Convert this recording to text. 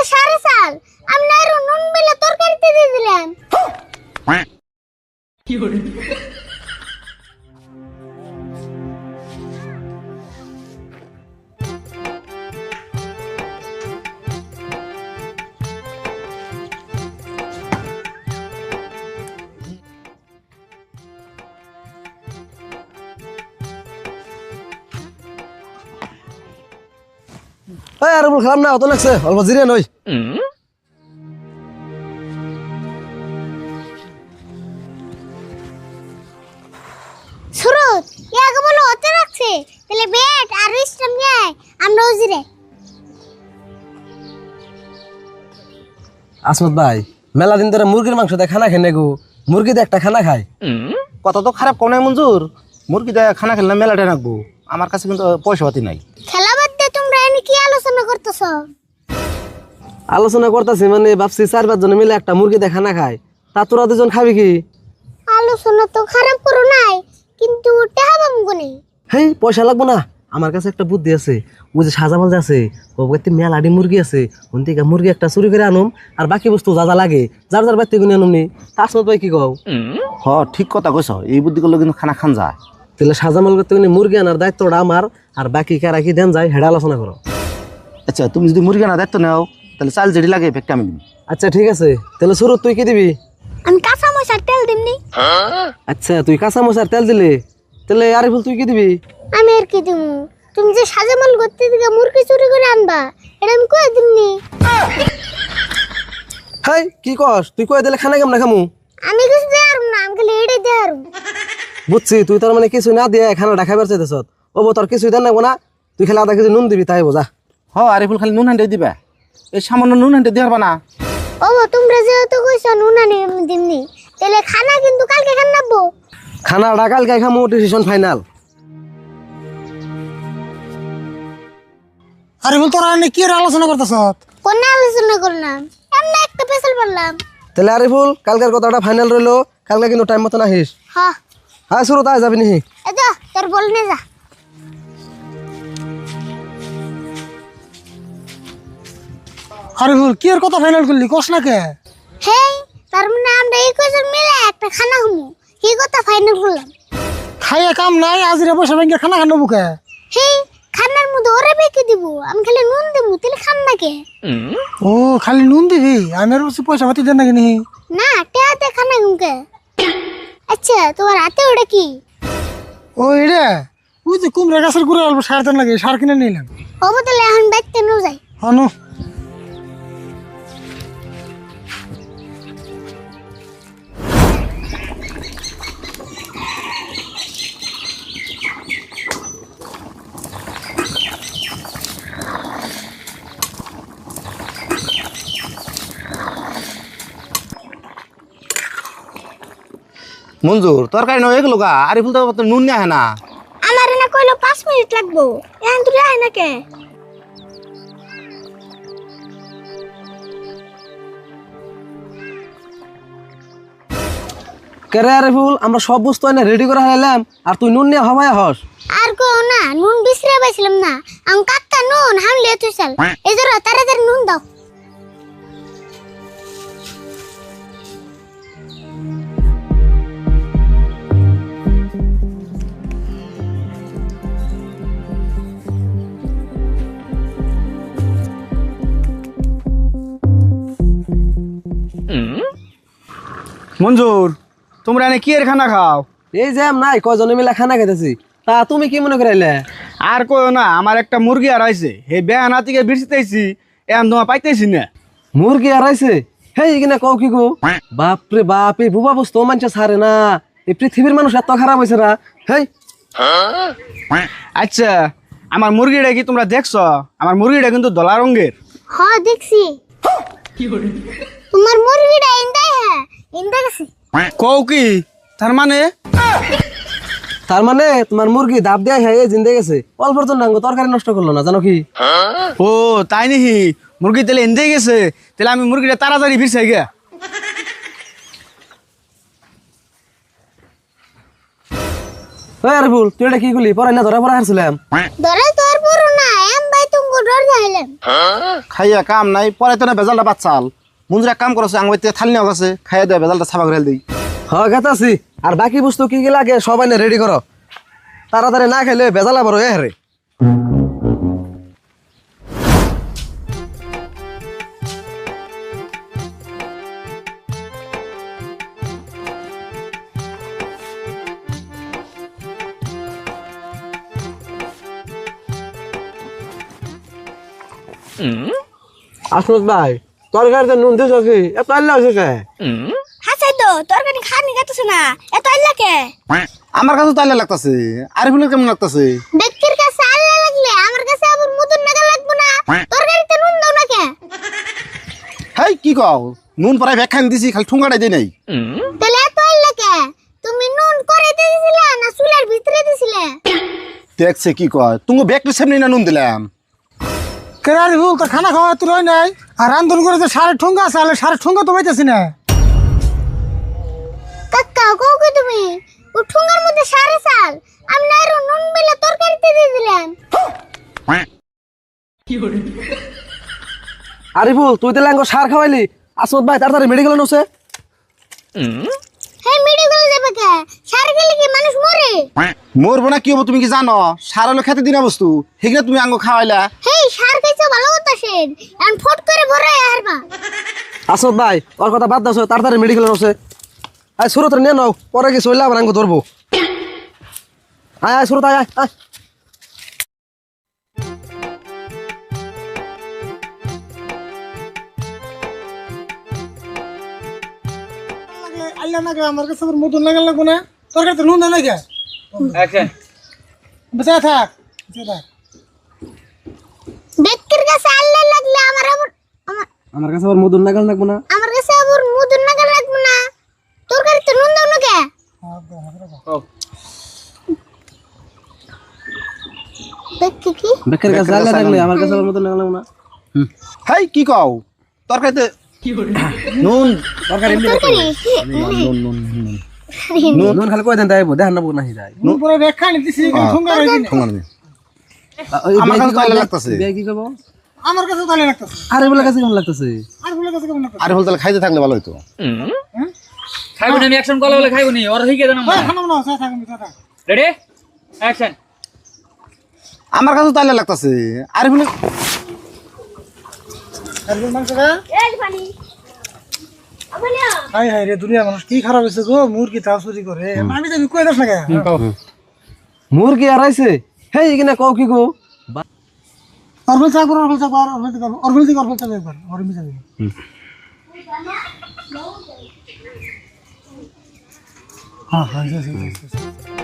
তো সাড়ে সাল আমি আরও নুন বেলা তরকারিতে দিয়ে দিলাম। এই আর বল খারাপ না অত লাগছে অল্প জিরে নই। সুরত ইয়াকে বলো হতে রাখছে তাহলে বেট আর ইসলাম নিয়ে আমরা উজিরে আসমত ভাই মেলা দিন ধরে মুরগির মাংস দিয়ে খানা খেয়ে গো মুরগি দিয়ে একটা খানা খায়। কত তো খারাপ কোনে মঞ্জুর। মুরগি দেয় খানা খেললে মেলাটা রাখব আমার কাছে কিন্তু পয়সা পাতি নাই খেলা বাদ দিয়ে তোমরা এনে কি আলোচনা করতেছ? আলোচনা করতেছি মানে ভাবছি চার পাঁচ জনে মিলে একটা মুরগি দিয়ে খানা খায় তা তোরা দুজন খাবি কি? আলোচনা তো খারাপ করো নাই কিন্তু টেহা বাবু কোনে? হেই পয়সা লাগবো না। আমার কাছে একটা বুদ্ধি আছে। ওই যে সাজা মালজা আছে ও বাড়িতে মেলাডি মুরগি আছে। ওন থেকে মুরগি একটা চুরি করে আনুম আর বাকি বস্তু যা যা লাগে যার যার বাড়িতে গুনে আনুম নি। তা আসমত ভাই কি কও? হ ঠিক কথা কইছ। এই বুদ্ধি করলে কিন্তু খানা খান যায়। তাহলে সাজা মাল করতে মুরগি আনার দায়িত্বটা আমার আর বাকি কারা কি দেন যায় হেডা আলোচনা করো। আচ্ছা তুমি যদি মুরগি না দায়িত্ব নাও তাহলে চাল যেটি লাগে ফেকটা আমি দিবি আচ্ছা ঠিক আছে। তাহলে শুরু তুই কি দিবি? আমি কাঁচা মশার তেল দিমনি। আচ্ছা তুই কাঁচা মশার তেল দিলে তাহলে আরিফুল তুই কি দিবি? আমি আর কি দিমু? তুমি যে সাজামাল করতে দিকে মুরগি চুরি করে আনবা এটা আমি কয়ে দিমনি। হাই কি কস? তুই কয়ে দিলে খানা কেমন খামু? আমি কিছু দেয়ার না আমি খালি এড়ে দেয়ার। বুঝছি তুই তার মানে কিছু না দিয়ে খানাটা খাবার চাইতেছ। ও তোর কিছুই দেন না তুই খালি আধা কেজি নুন দিবি তাই বোঝা হ আরিফুল খালি নুন হান্ডে দিবে। এই সামান্য নুন হান্ডে দিয়ে না। ও তোমরা যেহেতু কইছো নুনা নি দিমনি তাহলে খানা কিন্তু কালকে খান নাবো। খানাটা কালকে খামু ডিসিশন ফাইনাল আরে বল তোরা এনে কি এর আলোচনা করতেছ কোন আলোচনা করলাম এমনি একটা পেছাল পারলাম তাহলে আরিফুল কালকের কথাটা ফাইনাল রইল কালকে কিন্তু টাইম মতো আহিস হ। হ্যাঁ শুরু তাই যাবি নিহি। এ যা তোর বল নে যা। আরে বল কি এর কথা ফাইনাল করলি? কস না কে? হেই তার মানে আমরা এই কজন মিলে একটা খানা খামু। এই কথা ফাইনাল করলাম? খাইয়ে কাম নাই আজিরে পয়সা ব্যাংকে খানা খান বুকে হেই খানার মধ্যে ওরে বেঁকে দিব আমি খালি নুন দেবো তাহলে খান না কে? ও খালি নুন দিবি? আমি আর পয়সা পাতি দেন নাকি নি না টেহাতে খানা ঘুমকে আচ্ছা তোমার হাতে ওটা কি? ও এরে ওই যে কুমড়া গাছের গুঁড়ো অল্প সার দেন লাগে সার কিনে নিলাম হব তাহলে এখন বাইতে নো যাই। অনু মঞ্জুর তরকারি নয় এগুলো গা আরিফুল তো নুন নিয়ে না। আমার না কইলো পাঁচ মিনিট লাগবো। এখন তুই আয় না কে? কেরে আরিফুল আমরা সব বস্তু এনে রেডি করে হাইলাম আর তুই নুন নিয়ে হবাই হস। আর কো না নুন বিসরে পাইছিলাম না। আমি কাকা নুন হামলে তুই চাল। এই জন্য তাড়াতাড়ি নুন দাও। মঞ্জুর তোমরা এনে কি এর খানা খাও? এই যে নাই কয়জনে মিলে খানা খেতেছি তা তুমি কি মনে করাইলে? আর কই না আমার একটা মুরগি আর আইছে হে বেহানা থেকে বিরছিতেছি এখন তোমার পাইতেছি না। মুরগি হারাইছে? হেই কিনা কও কি গো বাপরে বাপ এই বুবা বস্তু মানছে ছাড়ে না। এই পৃথিবীর মানুষ এত খারাপ হয়েছে না হেই। আচ্ছা আমার মুরগিটা কি তোমরা দেখছ? আমার মুরগিটা কিন্তু দলা রঙের। হ দেখছি। তোমার মুরগিটা ইন্দাই হ্যাঁ ইন্দা গেছে কও কি? তার মানে? তার মানে তোমার মুরগি দাব দেয়া হ্যাঁ জিন্দে গেছে। অল্পর জন্য আঙ্গ তরকারি নষ্ট করল না জানো কি? ও তাই নাকি মুরগি তাহলে এনতে গেছে তাহলে আমি মুরগিটা তাড়াতাড়ি ফিরছে গে ওই আরে ভুল তুই এটা কি করলি? পরে না ধরা পড়া হারছিলাম। ধরে তোর পুরো না এম ভাই তুমি ডর যাইলে খাইয়া কাম নাই পরে তো না বেজালটা বাচ্চাল। এক কাম করছে আঙুর থেকে থালি নেওয়া গেছে খাইয়া দেয় বেজালটা সাফা করে দিই। হ, গেতাছি। আর বাকি বস্তু কি কি লাগে সবাই না রেডি করো। তাড়াতাড়ি না খেলে বেজালা বড় এ রে আসমত ভাই তরকারিতে নুন দিছ কি? এত আল্লাহ হয়েছে কে? হাসাই তো তরকারি খানি গাতেছে না। এত আল্লাহকে আমার কাছে তাইলে লাগতাছে। আরিফুলের কেমন লাগতাছে? ব্যক্তির কাছে আল্লাহ লাগলে আমার কাছে আবার মুদুর নাগা লাগবো না। তরকারিতে নুন দাও না কে? হেই কি কও? নুন পরাই ব্যাখ্যান দিছি খালি ঠুঙ্গাটাই দিই নাই। তাহলে এত আল্লাহকে তুমি নুন করাইতে দিছিলে না চুলার ভিতরে দিছিলে দেখছে কি কয়? তুমি ব্যাগটির সামনে না নুন দিলাম। কেরারি হুল তো খানা খাওয়া তো রয় নাই। আর রান্ধন করে তো সাড়ে ঠুঙ্গা আছে আলে সাড়ে ঠুঙ্গা তো পাইতেছি না। কাকা কও কি তুমি? ও ঠুঙ্গার মধ্যে সারে সাল আমি না আরও নুন বেলা তরকারিতে দিয়ে দিলাম। আরিফুল তুই তো ল্যাঙ্গো সার খাওয়াইলি? আসমত ভাই তাড়াতাড়ি মেডিকেল নছে হে মেডিকেল যাবে কে সার খেলে কি মানুষ মরে মরবো না কি হব তুমি কি জানো? সার হলো খেতে দিনা বস্তু। সেগুলো তুমি আঙ্গ খাওয়াইলা। হেই সার খাইছো ভালো কথা সেন এখন ফট করে ভরে হারবা। আসমত ভাই ওর কথা বাদ দাও তাড়াতাড়ি মেডিকেল নছে আয় সুরত নিয়ে নাও পরে কি চললে আবার আঙ্গো ধরবো। আয় আয় সুরত আয় আয় আয়। আল্লাহ নাকি আমার কাছে মতন লাগাল লাগবো না? তোর কাছে নুন দেয় নাকি বেঁচে থাক বেঁচে থাক। ব্যক্তির কাছে আল্লাহ লাগলে আমার আবার আমার আমার কাছে আবার মধুর নাগাল লাগবো না? আমার কাছে আবার মুদুর নাগা লাগবো না? তরকারিতে নুন দাও না কে ব্যক্তি কি? বেকের কাছে আল্লাহ লাগলে আমার কাছে আবার মধুর নাগাল লাগবো না? হেই কি কও? তরকারিতে নুন। তরকারি নুন নুন নুন। নুন খালি কই দেন তাই দেখেন না না হিরাই নুন পরে ব্যাখ্যা নিতেছি ঠুঙ্গা রয়েছে না। ঠুঙ্গা দিন আমার কাছে তাইলে লাগতাছে বিয়ে কি করব আমার কাছে তাহলে লাগতেছে আরে বলে কাছে কেমন লাগতেছে আর বলে কাছে কেমন লাগতেছে আরিফুল তাহলে খাইতে থাকলে ভালো হইতো খাইব না আমি অ্যাকশন কল বলে খাইব নি ওর হইকে জানো ওই খানা না সে থাক বেঁচে রেডি অ্যাকশন আমার কাছে তাইলে লাগতাছে আর কোন মাংস খা এই পানি হাই হাই রে দুনিয়া মানুষ কি খারাপ হয়েছে গো? মুরগি তাও চুরি করে আমি তো কই দাস না কে? মুরগি আর আইছে হেই এখানে কও কি গো? অরফেল চাক অরফেল চাক অরফেল চাক অরফেল চাক অরফেল চাক একবার অরফেল চাক হ্যাঁ হ্যাঁ।